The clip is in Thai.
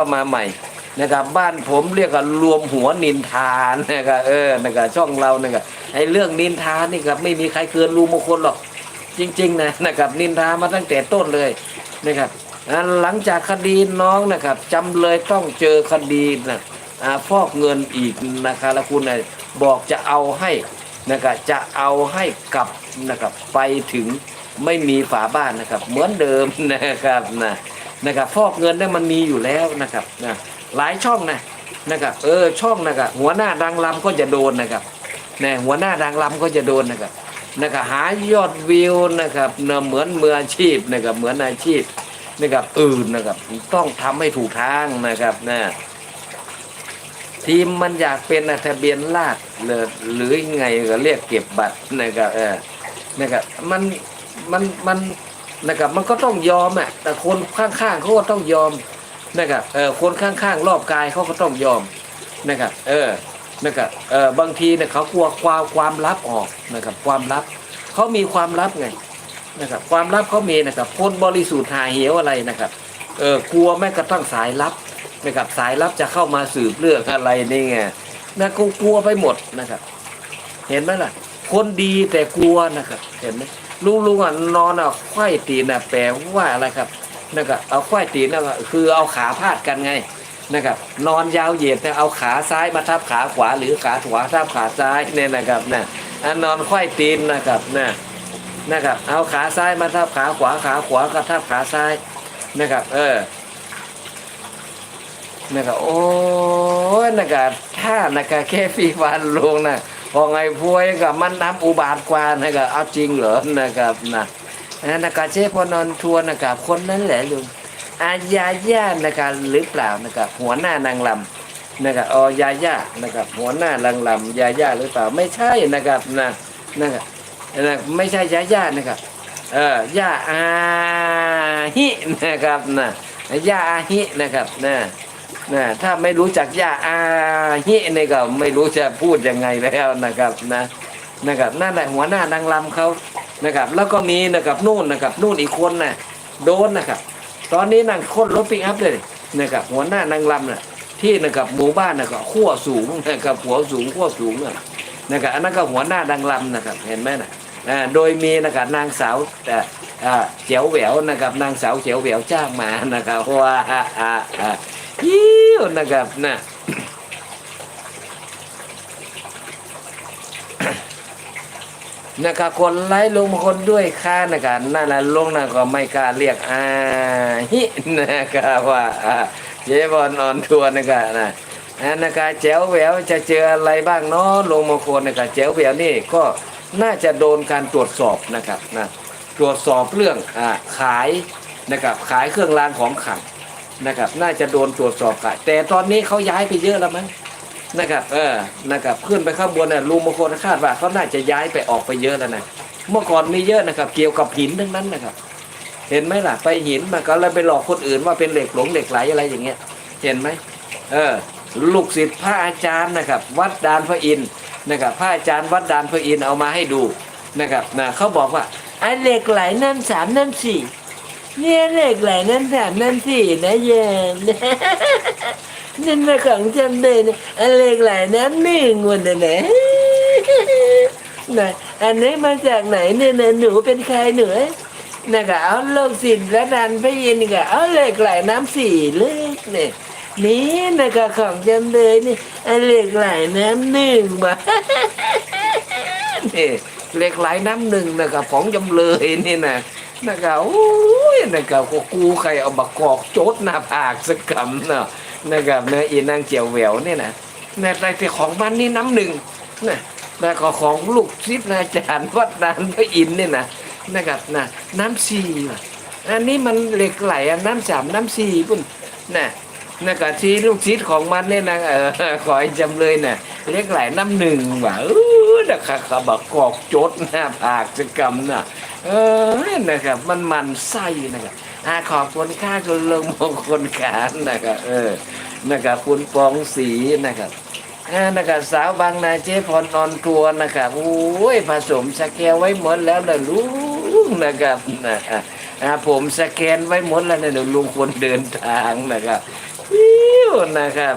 ก็มาใหม่นะครับบ้านผมเรียกว่ารวมหัวนินทานนะครับเออนะครับช่องเรานะครับไอ้เรื่องนินทานนี่ครับไม่มีใครเกินรูมงคลหรอกจริง ๆ นะนะครับนินทามาตั้งแต่ต้นเลยนะครับหลังจากคดีน้องนะครับจำเลยต้องเจอคดีนะอ่าฟอกเงินอีกนะครับแล้วคุณนะบอกจะเอาให้นะครับจะเอาให้กลับนะครับไปถึงไม่มีฝาบ้านนะครับ เหมือนเดิมนะครับนะ นะครับฟอกเงินเนี่ยมันมีอยู่แล้วนะครับนะหลายช่องนะนะครับเออช่องนะครับหัวหน้าดังลำก็จะโดนนะครับนะหัวหน้าดังลำก็จะโดนนะครับนะครับหายอดวิวนะครับเนอะเหมือนมืออาชีพนะครับเหมือนอาชีพนะครับอื่นนะครับต้องทำให้ถูกทางนะครับนะทีมมันอยากเป็นทะเบียนราษหรือหรือยังไงก็เรียกเก็บบัตรนะครับเออนะครับมันมันมัน นะครับ มันก็ต้องยอมอะแต่คนข้างๆเขาก็ต้องยอมนะครับเออคนข้างๆ รอบกายเขาก็ต้องยอมนะครับเออนะครับเออบางทีเนี่ยเขากลัวความความลับออกนะครับ ความลับเขามีความลับไงนะครับความลับเขามีนะครับคนบริสุทธิ์หาเหวอะไรนะครับเออกลัวแม้กระทั่งสายลับนะครับสายลับจะเข้ามาสืบเรื่องอะไรนี่ไงนะกูกลัวไปหมดนะครับ เห็นไหมล่ะ คนดีแต่กลัวนะครับ เห็นไหม ลุงลุงอะนอนอะไขว้ตีนอะแปลว่าอะไรครับนะครับเอาไขว้ตีนน่ะคือเอาขาพาดกันไงนะครับนอนยาวเหยียดเนี่ยเอาขาซ้ายมาทับขาขวา หรือขาขวาทับขาซ้ายเนี่ยนะครับนะอันนอนไขว้ตีนนะครับนะนะครับเอาขาซ้ายมาทับขาขวาขาขวาก็ทับขาซ้ายนะครับ เออนะครับโอ้ยนะครับถ้านะครับแค่ฟีฟันลงนะ พอไงพวยกับมันน้ำอุบาทกว่านะครับเอาจริงเหรอนะครับนะนะครับเชฟพอนอนทัวร์นะครับคนนั้นแหละลุงอาญาย่านะครับหรือเปล่านะครับหัวหน้านางลำนะครับออยาย่านะครับหัวหน้านางลำยาย่าหรือเปล่าไม่ใช่นะครับนะนะครับนะไม่ใช่ยาย่านะครับเออย่าอาฮินะครับนะย่าอาฮินะครับนะ นะถ้าไม่รู้จักย่าอาฮินี่ก็ไม่รู้จะพูดยังไงแล้วนะครับนะนะครับนั่นแหละหัวหน้านางรำเขานะครับ แล้วก็มีนะครับนู่นนะครับนู่นอีกคนนะโดนนะครับ ตอนนี้นั่งคนรถปิกอัพเลยนะครับหัวหน้านางรำน่ะที่นะครับหมู่บ้านนะครับขั้วสูงนะครับหัวสูงขั้วสูงนะนะครับอันนั้นก็หัวหน้านางรำนะครับเห็นไหมนะอ่าโดยมีนะครับนางสาวแต่เจียวแหววนะครับนางสาวเจียวแหววจ้างมานะครับว่าอ่าอ่าอ่า ยิ้วนะครับนะนะครับคนไล่ลงคนด้วยค่านะครับนั่นแหละลงนะก็ไม่กล้าเรียกอาฮินะครับว่าอ่าเจ๊บอลนอนทัวร์นะครับนะนะครับแจ๋วแหววจะเจออะไรบ้างเนาะลงมงคลนะครับแจ๋วแหววนี่ก็น่าจะโดนการตรวจสอบนะครับนะตรวจสอบเรื่องอ่าขายนะครับขายเครื่องรางของขลัง นะครับ น่าจะโดนตรวจสอบค่ะแต่ตอนนี้เขาย้ายไปเยอะแล้วมั้งนะครับ เออนะครับขึ้นไปข้างบนน่ะลุงมงคลคาดว่าเขาน่าจะย้ายไปออกไปเยอะแล้วนะเมื่อก่อนมีเยอะนะครับ เกี่ยวกับหินทั้งนั้นนะครับ เห็นไหมล่ะ ไปหินมาก็แล้วไปหลอกคนอื่นว่าเป็นเหล็กหลงเหล็กไหลอะไรอย่างเงี้ย เห็นไหมเออ ลูกศิษย์พระอาจารย์นะครับ วัดดานพระอินทร์นะครับพระอาจารย์วัดดานพระอินทร์เอามาให้ดูนะครับนะเขาบอกว่าไอ้เหล็กไหลนั่นสามนั่นสี่ เนี่ยเหล็กไหลนั่นสามนั่นสี่นะเย็นนั่นมาของจำเลยนะอันเหล็กไหลนั้นหนึ่งวันนะนะนะอันนี้มาจากไหนเนี่ยนะหนูเป็นใครหนูนะก็เอาโลกสินและดันพระยินก็เอาเหล็กไหลน้ำสี่เล็กเนี่ยนี่นะก็ของจำเลยนี่อันเหล็กไหลน้ำหนึ่งบ่นี่ เหล็กไหลน้ำหนึ่งนะครับของจำเลยนี่นะนะครับโอ้ยนะครับก็กูใครเอามากอกโจดหน้าผากสักคำเนาะนะครับเนื้ออีนางเจียวแหววนี่นะในแต่ที่ของมันนี่น้ำหนึ่งนะแล้วก็ของลูกศิษย์อาจารย์วัดนานพระอินเนี่ยนะนะครับนะน้ำสี่ว่ะอันนี้มันเหล็กไหลอันน้ำสามน้ำสี่ปุ่นนะนะครับที่ลูกศิษย์ของมันเนี่ยนะเออขอให้จำเลยนะเหล็กไหลน้ำหนึ่งว่ะเออ นะครับขาบกกอกโจดหน้าผากสักคำน่ะ เออนะครับ มันมันไส้นะครับอาขอบคุณค่าคุณลงมงคลขานนะครับเออนะครับคุณปองศรีนะครับอ่านะครับสาวบางนาเจ๊พรนอนทัวร์นะครับโอ้ยผสมสแกนไว้หมดแล้วนะลุงนะครับนะอ่าผมสแกนไว้หมดแล้วนะเดี๋ยวลุงคนเดินทางนะครับวิวนะครับ